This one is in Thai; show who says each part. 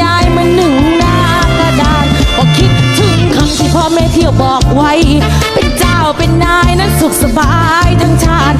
Speaker 1: ยายมาหนึ่งหน้ากระดานพอคิดถึงคำที่พ่อแม่เที่ยวบอกไว้ เป็นเจ้าเป็นนายนั้นสุขสบายทั้งชาติ